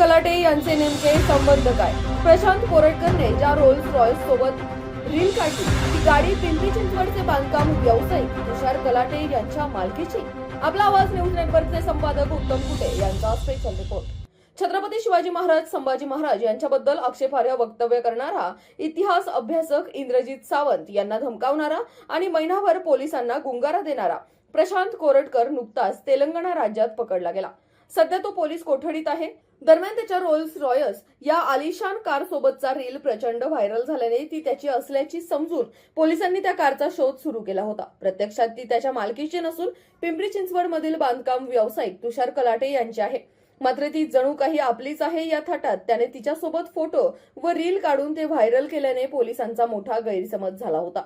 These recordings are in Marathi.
कलाटे यांचे नेमके संबंध काय? प्रशांत कोरटकरने ज्या रोल्स रॉयल्स सोबत रील काढली ती गाडी पिंपरी चिंचवडचे बांधकाम व्यावसायिक तुषार कलाटे यांच्या मालकीची. आपला आवाज न्यूज नेटवर्कचे संपादक उत्तम कुटे यांचा स्पेशल रिपोर्ट छत्रपती शिवाजी महाराज संभाजी महाराज यांच्याबद्दल आक्षेपार्ह वक्तव्य करणारा इतिहास अभ्यासक इंद्रजित सावंत यांना धमकावणारा आणि महिनाभर पोलिसांना गुंगारा देणारा प्रशांत कोरटकर नुकताच तेलंगणा राज्यात पकडला गेला. सध्या तो पोलीस कोठडीत आहे. दरम्यान त्याच्या रोल्स रॉयस या आलिशान कार सोबतचा रील प्रचंड व्हायरल झाल्याने ती त्याची असल्याची समजून पोलिसांनी त्या कारचा शोध सुरू केला होता. प्रत्यक्षात ती त्याच्या मालकीची नसून पिंपरी चिंचवड मधील बांधकाम व्यावसायिक तुषार कलाटे यांची आहे. मात्र ती जणू काही आपलीच आहे या थाटात त्याने तिच्यासोबत फोटो व रील काढून ते व्हायरल केल्याने पोलिसांचा मोठा गैरसमज झाला होता.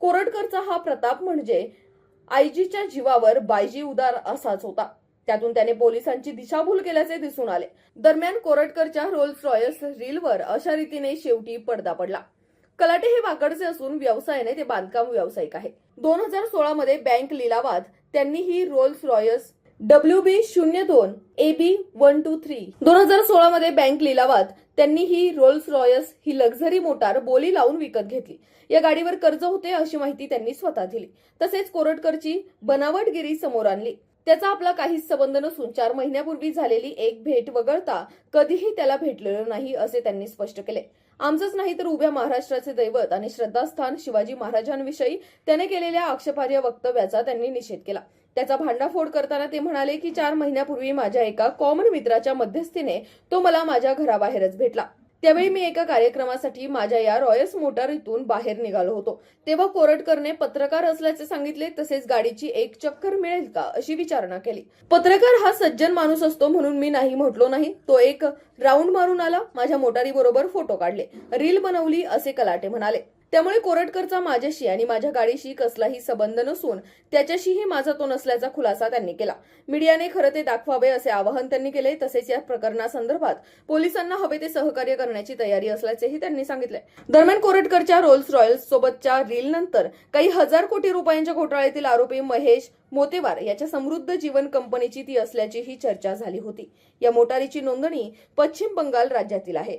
कोरटकरचा हा प्रताप म्हणजे आयजीच्या जीवावर बायजी उदार असाच होता. त्यातून त्याने पोलिसांची दिशाभूल केल्याचे दिसून आले. दरम्यान कोरटकरच्या रोल्स रॉयल्स रीलवर अशा रीतीने शेवटी पडदा पडला. कलाटे हे वाकडचे असून व्यवसायाने ते बांधकाम व्यावसायिक आहे. दोन हजार सोळा मध्ये बँक लिलावात त्यांनी ही रोल्स रॉयल्स डब्ल्यू बी शून्य दोन A B one two three दोन हजार सोळा मध्ये बँक लिलावात त्यांनी ही रोल्स रॉयल्स ही लक्झरी मोटार बोली लावून विकत घेतली. या गाडीवर कर्ज होते अशी माहिती त्यांनी स्वतः दिली. तसेच कोरटकरची बनावटगिरी समोर आणली. त्याचा आपला काहीच संबंध नसून चार महिन्यापूर्वी झालेली एक भेट वगळता कधीही त्याला भेटलेलं नाही असे त्यांनी स्पष्ट केले. आमचंच नाही तर उभ्या महाराष्ट्राचे दैवत आणि श्रद्धास्थान शिवाजी महाराजांविषयी त्याने केलेल्या आक्षेपार्ह वक्तव्याचा त्यांनी निषेध केला. त्याचा भांडाफोड करताना ते म्हणाले की चार महिन्यापूर्वी माझ्या एका कॉमन मित्राच्या मध्यस्थीने तो मला माझ्या घराबाहेरच भेटला. त्यावेळी मी एका कार्यक्रमासाठी माझ्या या रॉयल्स मोटारीतून बाहेर निघालो होतो. तेव्हा कोरटकरने पत्रकार असल्याचे सांगितले तसेच गाडीची एक चक्कर मिळेल का अशी विचारणा केली. पत्रकार हा सज्जन माणूस असतो म्हणून मी नाही म्हटलो नाही. तो एक राऊंड मारून आला माझ्या मोटारी बरोबर फोटो काढले. रील बनवली असे कलाटे म्हणाले. त्यामुळे कोरटकरचा माझ्याशी आणि माझ्या गाडीशी कसलाही संबंध नसून त्याच्याशीही माझा तो नसल्याचा खुलासा त्यांनी केला. मीडियाने खरं ते दाखवावे असे आवाहन त्यांनी केले तसेच या प्रकरणासंदर्भात पोलिसांना हवे ते सहकार्य करण्याची तयारी असल्याचेही त्यांनी सांगितले. दरम्यान कोरटकरच्या रोल्स रॉयल्स सोबतच्या रील नंतर काही हजार कोटी रुपयांच्या घोटाळ्यातील आरोपी महेश मोतेवार याच्या समृद्ध जीवन कंपनीची ती असल्याचीही चर्चा झाली होती. या मोटारीची नोंदणी पश्चिम बंगाल राज्यातील आहे.